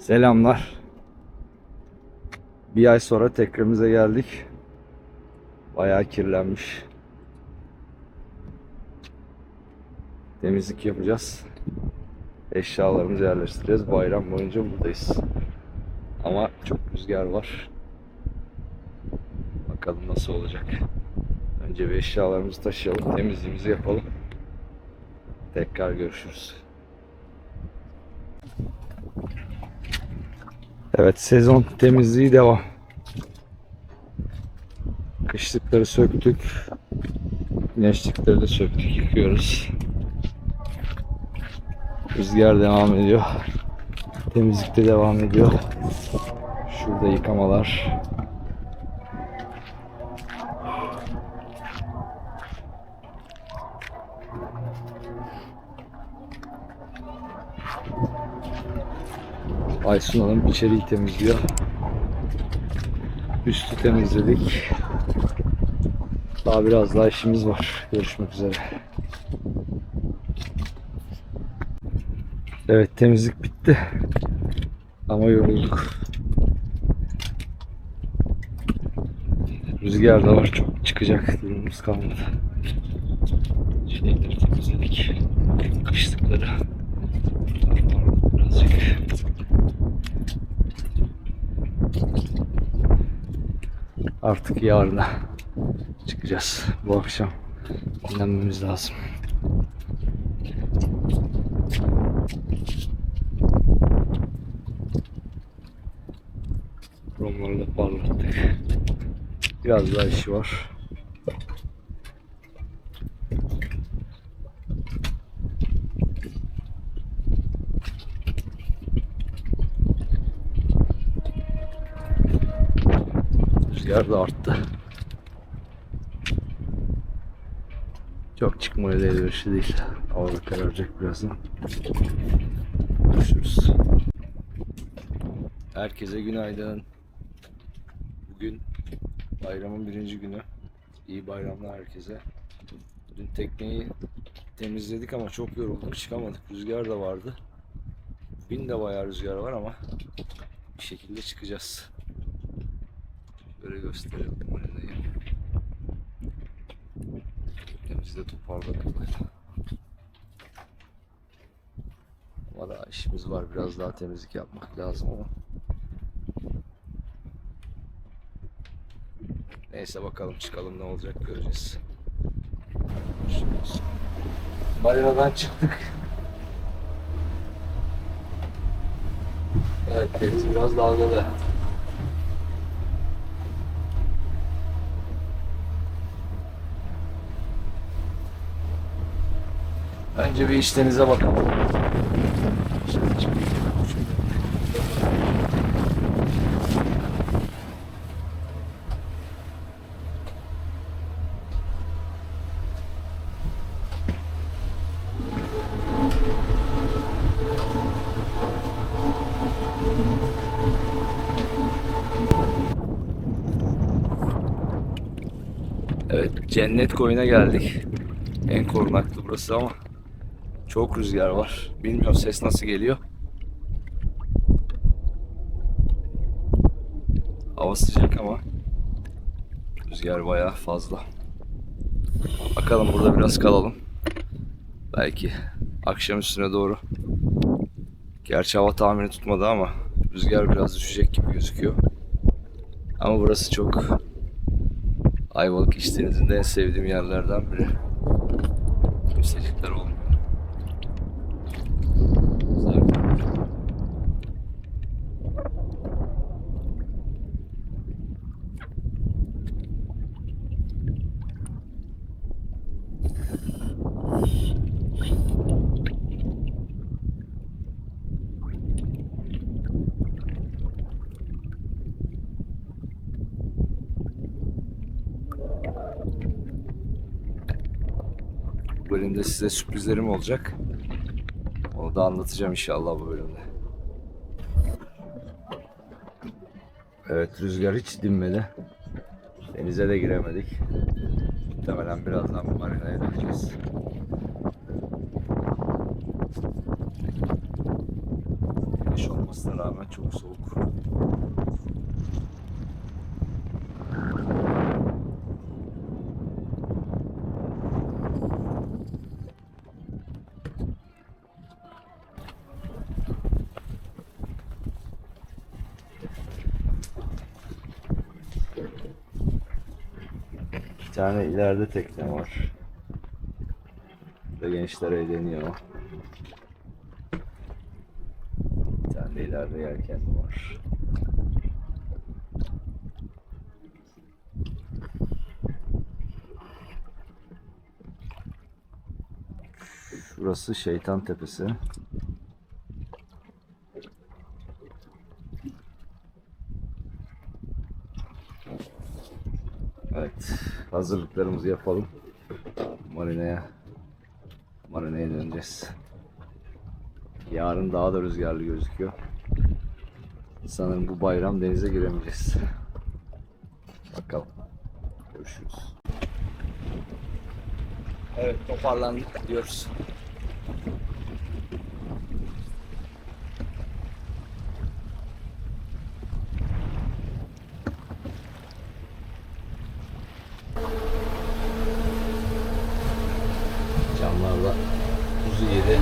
Selamlar. Bir ay sonra tekrarımıza geldik. Bayağı kirlenmiş. Temizlik yapacağız. Eşyalarımızı yerleştireceğiz. Bayram boyunca buradayız. Ama çok rüzgar var. Bakalım nasıl olacak. Önce bir eşyalarımızı taşıyalım, temizliğimizi yapalım. Tekrar görüşürüz. Evet sezon temizliği devam. Kışlıkları söktük. Güneşlikleri de söktük yıkıyoruz. Rüzgar devam ediyor. Temizlik de devam ediyor. Şurada yıkamalar. Aysun Hanım içeriği temizliyor. Üstü temizledik. Daha biraz daha işimiz var. Görüşmek üzere. Evet temizlik bitti. Ama yorulduk. Rüzgar da var. Çok çıkacak durumumuz kalmadı. Şeyleri temizledik. Kışlıkları. Birazcık. Artık yarına çıkacağız. Bu akşam dinlenmemiz lazım. Romları da parlattık. Biraz daha işi var. Rüzgar da arttı. Çok çıkmaya da elverişli değil. Hava kararacak birazdan. Görüşürüz. Herkese günaydın. Bugün bayramın birinci günü. İyi bayramlar herkese. Dün tekneyi temizledik ama çok yorulduk çıkamadık. Rüzgar da vardı. Bugün de bayağı rüzgar var ama bir şekilde çıkacağız. Şöyle gösterelim marinayı. Teknemizi de toparladık. Ama daha işimiz var. Biraz daha temizlik yapmak lazım ama. Neyse bakalım çıkalım ne olacak göreceğiz. Görüşürüz. Marinadan çıktık. Evet biraz dalgalı. Önce bir. Şöyle çıkayım. Evet, cennet koyuna geldik. En korunaklı burası ama çok rüzgar var. Bilmiyorum ses nasıl geliyor. Hava sıcak ama rüzgar bayağı fazla. Bakalım burada biraz kalalım. Belki akşam üstüne doğru. Gerçi hava tahmini tutmadı ama rüzgar biraz düşecek gibi gözüküyor. Ama burası çok Ayvalık İç Denizi'nde en sevdiğim yerlerden biri. Kimsecikler olmuyor. Güzel. Bu bölümde size sürprizlerim olacak. Onu da anlatacağım inşallah bu bölümde. Evet rüzgar hiç dinmedi. Denize de giremedik. Muhtemelen birazdan marinaya döneceğiz. Güneş olmasına rağmen çok soğuk. Bir tane ileride tekne var. Ve gençler eğleniyor. Bir tane de ileride yelken var. Şurası Şeytan Tepesi. Evet, hazırlıklarımızı yapalım. Marina'ya Marina'ya döneceğiz. Yarın daha da rüzgarlı gözüküyor. Sanırım bu bayram denize giremeyeceğiz. Bakalım. Görüşürüz. Evet toparlandık gidiyoruz. Camlarla buzu yedi.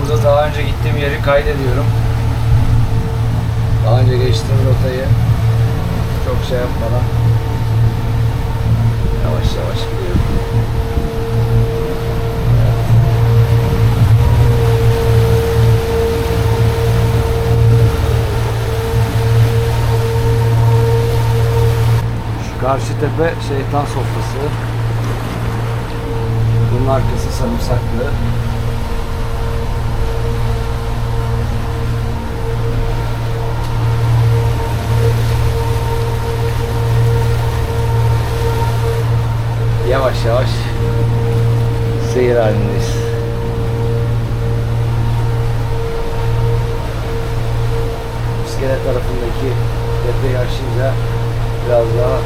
Burada daha önce gittiğim yeri kaydediyorum. Daha önce geçtiğim rotayı çok şey yapmadan yavaş yavaş gidiyorum. Şu karşı tepe şeytan sofrası. Bunun arkası sarımsaklı. Yavaş yavaş seyir halindeyiz. İskele tarafındaki tepeyi aşınca biraz daha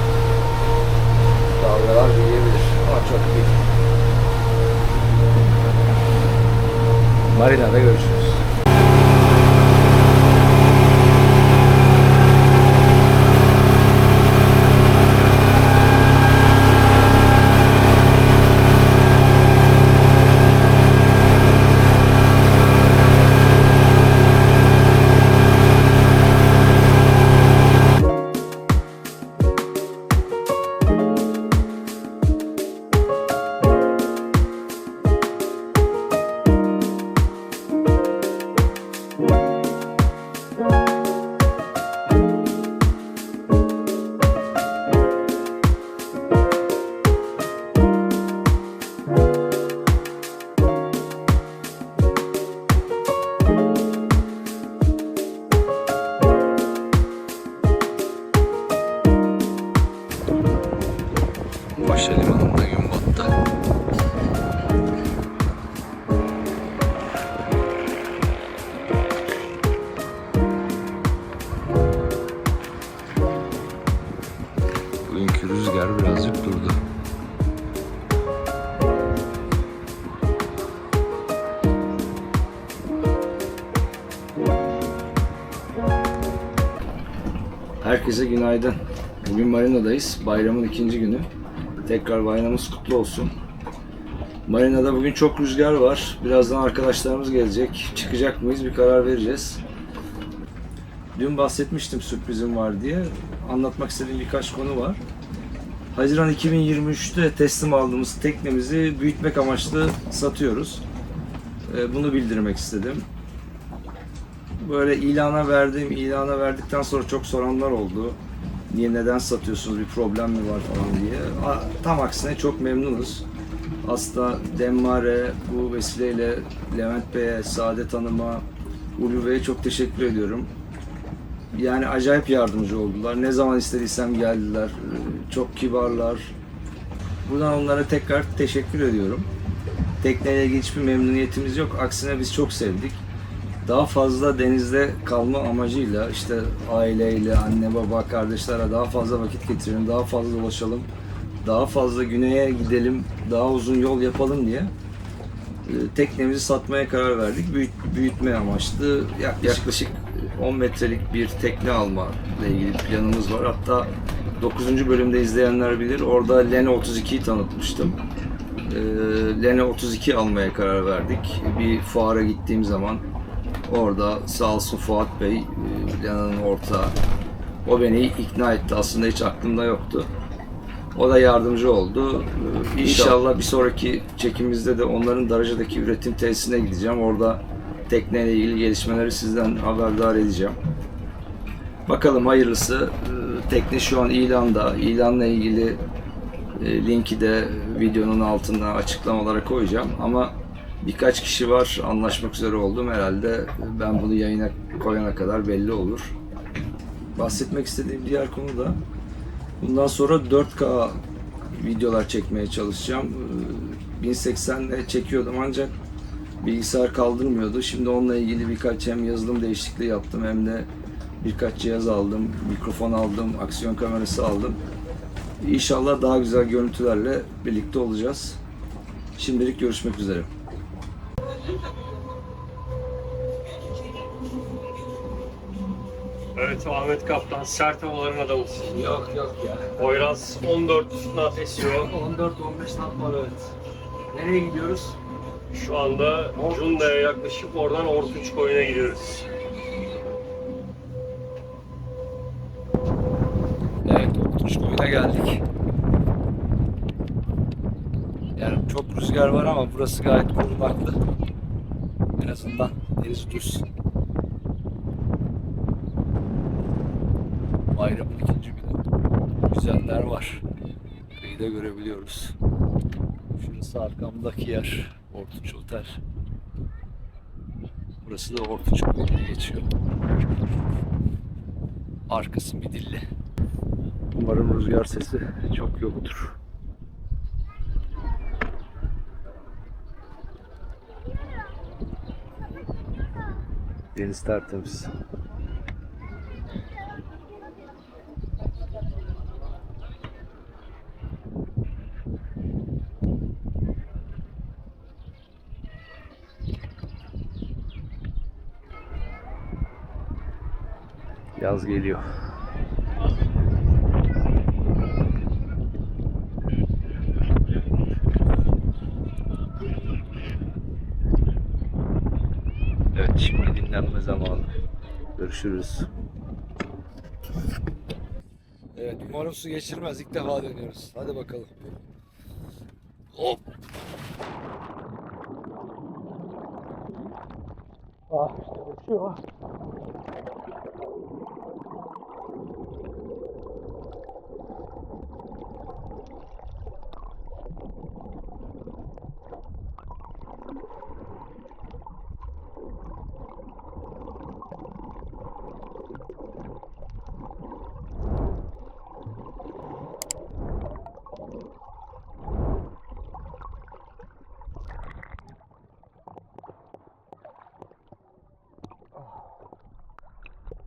dalgalar büyüyebilir ama çok değil. Marina'da görüşürüz. Rüzgar birazcık durdu. Herkese günaydın. Bugün Marina'dayız. Bayramın ikinci günü. Tekrar bayramımız kutlu olsun. Marina'da bugün çok rüzgar var. Birazdan arkadaşlarımız gelecek. Çıkacak mıyız bir karar vereceğiz. Dün bahsetmiştim sürprizim var diye. Anlatmak istediğim birkaç konu var. Haziran 2023'te teslim aldığımız teknemizi büyütmek amaçlı satıyoruz. Ee, Bunu bildirmek istedim. Böyle ilana verdim, ilana verdikten sonra çok soranlar oldu. Niye neden satıyorsunuz bir problem mi var falan diye. Tam aksine çok memnunuz. Aslında Demmare bu vesileyle Levent Bey'e, Saadet Hanım'a, Ulu Bey'e çok teşekkür ediyorum. Yani acayip yardımcı oldular. Ne zaman istediysem geldiler. Ee, Çok kibarlar. Buradan onlara tekrar teşekkür ediyorum. Tekneyle ilgili hiçbir memnuniyetimiz yok. Aksine biz çok sevdik. daha fazla denizde kalma amacıyla işte aileyle, anne baba, kardeşlerle daha fazla vakit geçirelim, daha fazla dolaşalım, daha fazla güneye gidelim, daha uzun yol yapalım diye e, teknemizi satmaya karar verdik. Büyüt, büyütme amaçlı yak- yaklaşık 10 metrelik bir tekne alma ile ilgili planımız var. Hatta 9. bölümde izleyenler bilir. Orada Lene 32'yi tanıtmıştım. Ee, Lene 32 almaya karar verdik. Bir fuara gittiğim zaman orada sağ olsun Fuat Bey, e, Lene'nin ortağı. O beni ikna etti. Aslında hiç aklımda yoktu. O da yardımcı oldu. Ee, İnşallah bir sonraki çekimimizde de onların Daraca'daki üretim tesisine gideceğim. Orada tekneyle ilgili gelişmeleri sizden haberdar edeceğim. Bakalım hayırlısı. Ee, Tekne şu an ilanda. İlanla ilgili e, linki de videonun altına açıklamalara koyacağım. Ama birkaç kişi var anlaşmak üzere oldum. Herhalde ben bunu yayına koyana kadar belli olur. Bahsetmek istediğim diğer konu da bundan sonra 4K videolar çekmeye çalışacağım. Ee, 1080 ile çekiyordum ancak bilgisayar kaldırmıyordu. Şimdi onunla ilgili birkaç hem yazılım değişikliği yaptım hem de birkaç cihaz aldım, mikrofon aldım, aksiyon kamerası aldım. İnşallah daha güzel görüntülerle birlikte olacağız. Şimdilik görüşmek üzere. Evet Ahmet Kaptan sert havaların adamısın. Yok yok ya. Poyraz 14 knot esiyor. 14-15 nat var evet. Nereye gidiyoruz? Şu anda Cunda'ya yaklaşıp oradan Ortunç Koyun'a gidiyoruz. Evet, Ortuç Koyun'a geldik. Yani çok rüzgar var ama burası gayet korunaklı. En azından deniz düz. Bayramın ikinci günü. Güzeller var. Kıyıda görebiliyoruz. Şurası arkamdaki yer. Ortuç Otel. Burası da Ortuç Koyun'a geçiyor. Arkası Midilli. Umarım rüzgar sesi çok yoktur. Deniz tertemiz. Yaz geliyor. Evet şimdi dinlenme zamanı. Görüşürüz. Evet umarım su geçirmez. İlk defa dönüyoruz. Hadi bakalım. Hop. Ah işte uçuyor.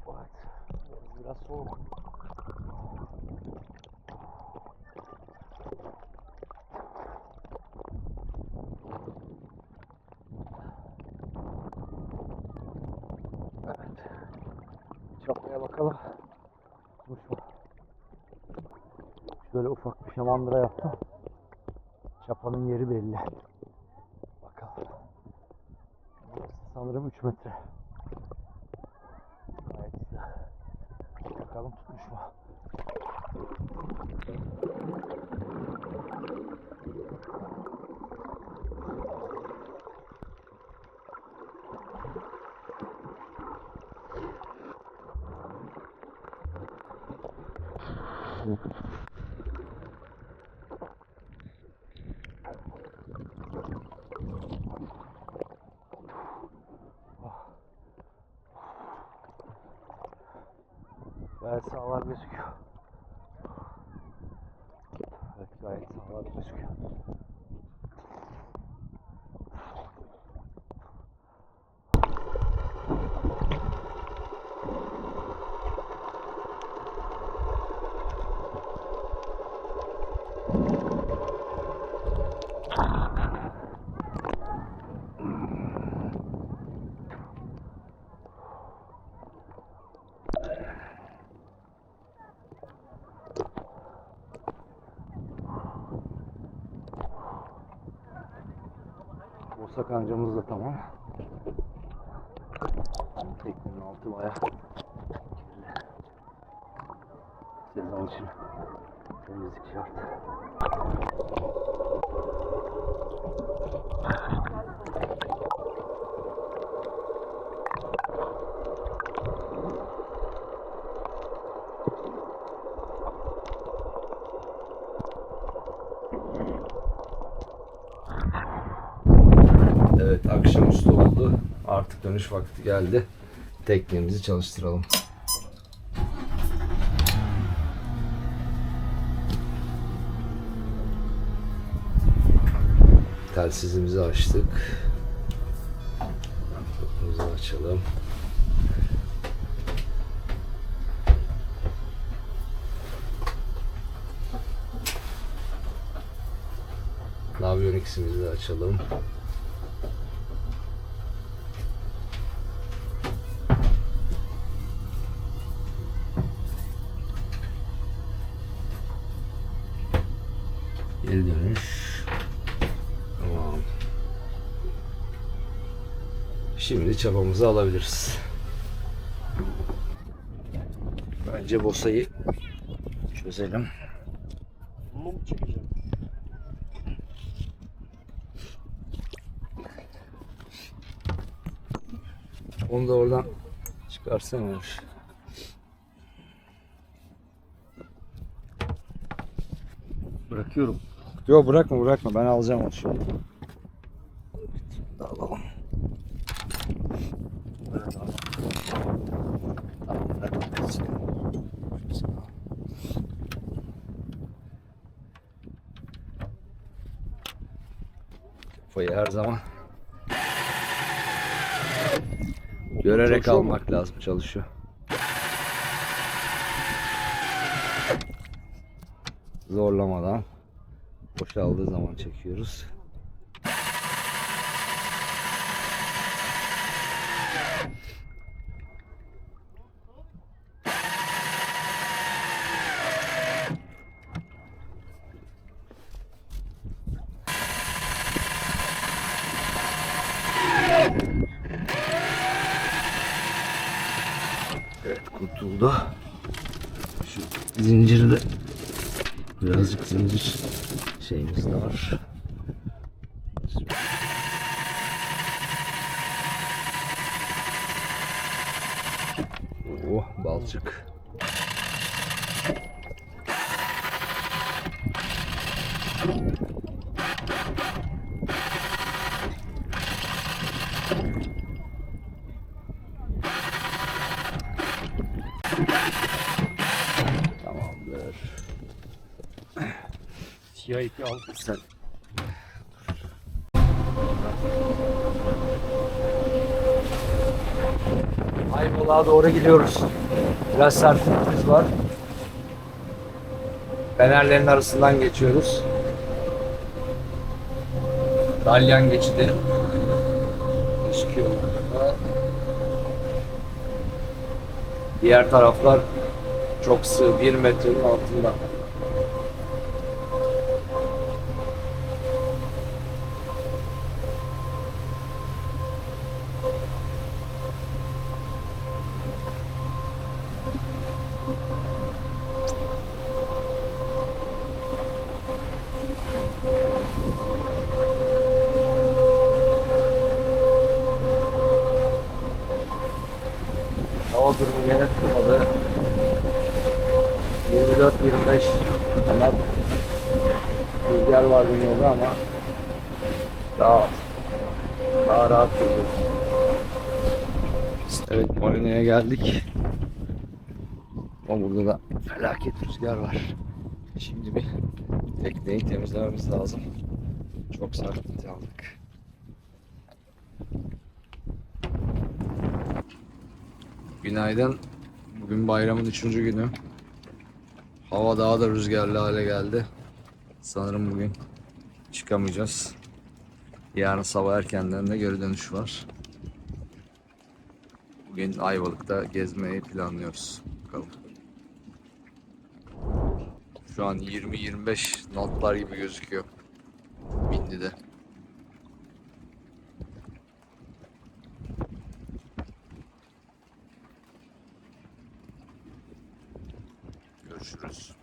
Evet. Deniz biraz soğuk. Evet. Çapaya bakalım. Kuş var. Şöyle ufak bir şamandıra yaptım. Çapanın yeri belli. Bakalım. Burası sanırım 3 metre. Gayet güzel. Bakalım tutmuş mu? Gayet sağlam gözüküyor. Evet gayet sağlam gözüküyor. Bosa kancamız da tamam. Teknenin altı kirli. Sezon için temizlik şart. Evet akşamüstü oldu. Artık dönüş vakti geldi. Teknemizi çalıştıralım. Telsizimizi açtık. Kapımızı açalım. Navionics'imizi açalım. Şimdi çabamızı alabiliriz. Önce bosayı çözelim. Mum çıkacak. Onu da oradan çıkarsamamış. Bırakıyorum. Yok bırakma bırakma ben alacağım onu. Da alalım. Tamam, bırak bakalım. Kafayı her zaman görerek Çalışıyor mu? almak lazım çalışıyor. Zorlamadan boşaldığı zaman çekiyoruz. Evet kurtuldu. Şu zincirde birazcık zincir şeyimiz de var. Siyah ipi al. Sen Ayvalık'a doğru gidiyoruz. Biraz sertliğimiz var. Fenerlerin arasından geçiyoruz. Dalyan geçidi. Gözüküyor burada. Diğer taraflar çok sığ, bir metrenin altında. Evet marineye geldik. Ama burada da felaket rüzgar var. Şimdi bir tekneyi temizlememiz lazım. Çok sarkıntı aldık. Günaydın. Bugün bayramın üçüncü günü. Hava daha da rüzgarlı hale geldi. Sanırım bugün çıkamayacağız. Yarın sabah erkenden de geri dönüş var. Bugün Ayvalık'ta gezmeyi planlıyoruz. Bakalım. Şu an 20-25 notlar gibi gözüküyor. Bindi'de. Görüşürüz.